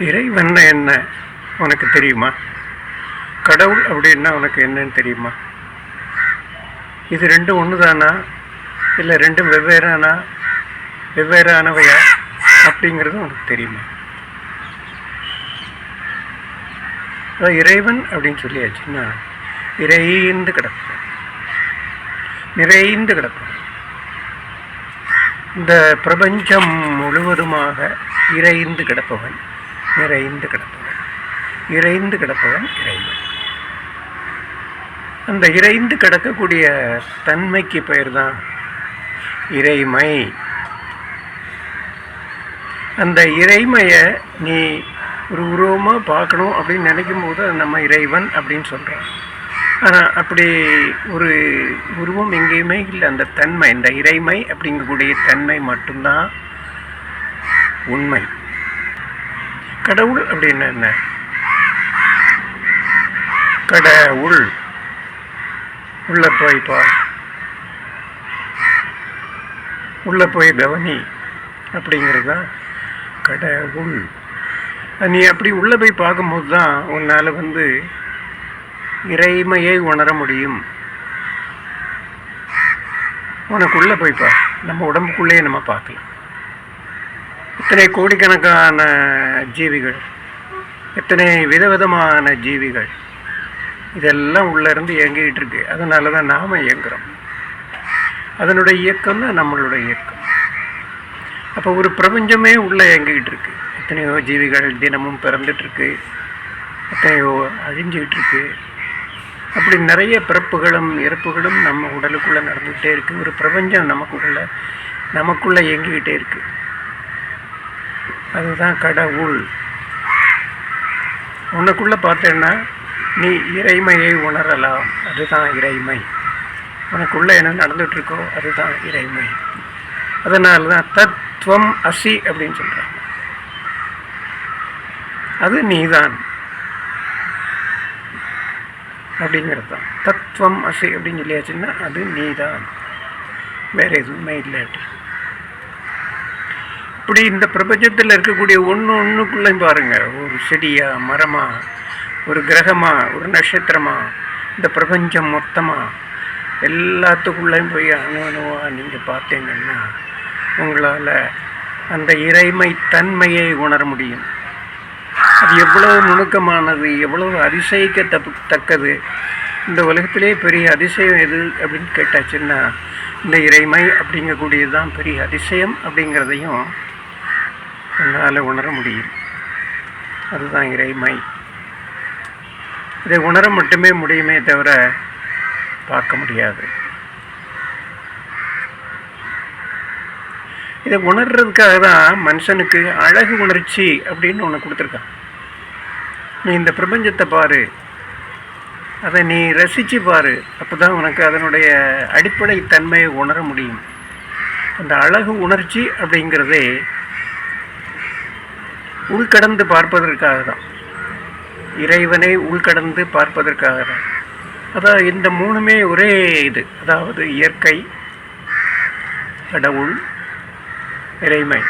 இறைவன் என்ன? உனக்கு தெரியுமா? கடவுள் அப்படின்னா உனக்கு என்னன்னு தெரியுமா? இது ரெண்டும் ஒன்று தானா இல்லை ரெண்டும் வெவ்வேறானா? வெவ்வேறானவையா? அப்படிங்கிறது உனக்கு தெரியுமா? அதான் இறைவன் அப்படின்னு சொல்லியாச்சுன்னா இறைந்து கிடப்போம் நிறைந்து கிடப்போம் இந்த பிரபஞ்சம் முழுவதுமாக இறைந்து கிடப்பவன். நிறைந்து கிடப்பவன். இறைந்து கிடப்பவன் இறைவன். அந்த இறைந்து கிடக்கக்கூடிய தன்மைக்கு பெயர் தான் இறைமை. அந்த இறைமையை நீ ஒரு உருவமாக பார்க்கணும் அப்படின்னு நினைக்கும் போது அது நம்ம இறைவன் அப்படின்னு சொல்கிறோம் ஆனால் அப்படி ஒரு உருவம் எங்கேயுமே இல்லை. அந்த தன்மை இந்த இறைமை அப்படிங்கக்கூடிய தன்மை மட்டும்தான் உண்மை. கடவுள் அப்படின்னு என்ன கடவுள். உள்ள போய் பார் உள்ள போய் கவனி. அப்படிங்கிறது தான் கடவுள் நீ அப்படி உள்ளே போய் பார்க்கும்போது தான் உன்னால் வந்து இறைமையை உணர முடியும். உனக்குள்ளே போய் நம்ம உடம்புக்குள்ளேயே நம்ம பார்க்கலாம். எத்தனை கோடிக்கணக்கான ஜீவிகள் எத்தனை விதவிதமான ஜீவிகள் இதெல்லாம் உள்ளே இருந்து இயங்கிக்கிட்டு இருக்கு. அதனால தான் நாம் இயங்குகிறோம் அதனுடைய இயக்கம் தான் நம்மளுடைய இயக்கம். அப்போ ஒரு பிரபஞ்சமே உள்ளே இயங்கிக்கிட்டு இருக்கு. எத்தனையோ ஜீவிகள் தினமும் பிறந்துட்டுருக்கு எத்தனையோ அழிஞ்சிக்கிட்டு இருக்கு. அப்படி நிறைய பிறப்புகளும் இறப்புகளும் நம்ம உடலுக்குள்ளே நடந்துக்கிட்டே இருக்குது ஒரு பிரபஞ்சம் நமக்குள்ளே நமக்குள்ளே இயங்கிக்கிட்டே இருக்குது அதுதான் கடவுள். உனக்குள்ளே பார்த்தேன்னா நீ இறைமையை உணரலாம். அதுதான் இறைமை. உனக்குள்ளே என்ன நடந்துகிட்ருக்கோ அதுதான் இறைமை. அதனால தான் தத்துவம் அசி அப்படின்னு சொல்கிறாங்க அது நீதான். அப்படிங்கிறது தான் தத்துவம் அசி அப்படின்னு சொல்லியாச்சுன்னா அது நீதான். வேறு எதுவுமே இல்லை அப்படி அப்படி இந்த பிரபஞ்சத்தில் இருக்கக்கூடிய ஒன்று ஒன்றுக்குள்ளேயும் பாருங்கள் ஒரு செடியாக மரமாக ஒரு கிரகமாக ஒரு நட்சத்திரமாக இந்த பிரபஞ்சம் மொத்தமாக எல்லாத்துக்குள்ளேயும் போய் அணு அணுவாக நீங்கள் பார்த்தீங்கன்னா உங்களால் அந்த இறைமை தன்மையை உணர முடியும். அது எவ்வளவு நுணுக்கமானது எவ்வளவு அதிசயிக்க தக்கது இந்த உலகத்திலே பெரிய அதிசயம் எது அப்படின்னு கேட்டாச்சுன்னா இந்த இறைமை அப்படிங்கக்கூடியது தான் பெரிய அதிசயம் அப்படிங்கிறதையும் என்னால் உணர முடியும். அதுதான் இறைமை. இதை உணர மட்டுமே முடியுமே தவிர பார்க்க முடியாது. இதை உணர்றதுக்காக தான் மனுஷனுக்கு அழகு உணர்ச்சி அப்படின்னு ஒன்று கொடுத்துருக்கான். நீ இந்த பிரபஞ்சத்தை பாரு. அதை நீ ரசித்து பாரு. அப்போ தான் உனக்கு அதனுடைய அடிப்படை தன்மையை உணர முடியும். அந்த அழகு உணர்ச்சி அப்படிங்கிறதே உள்கடந்து பார்ப்பதற்காக தான் இறைவனை உள்கடந்து பார்ப்பதற்காக தான் அதான் இந்த மூணுமே ஒரே இது. அதாவது இயற்கை கடவுள் இறைமை.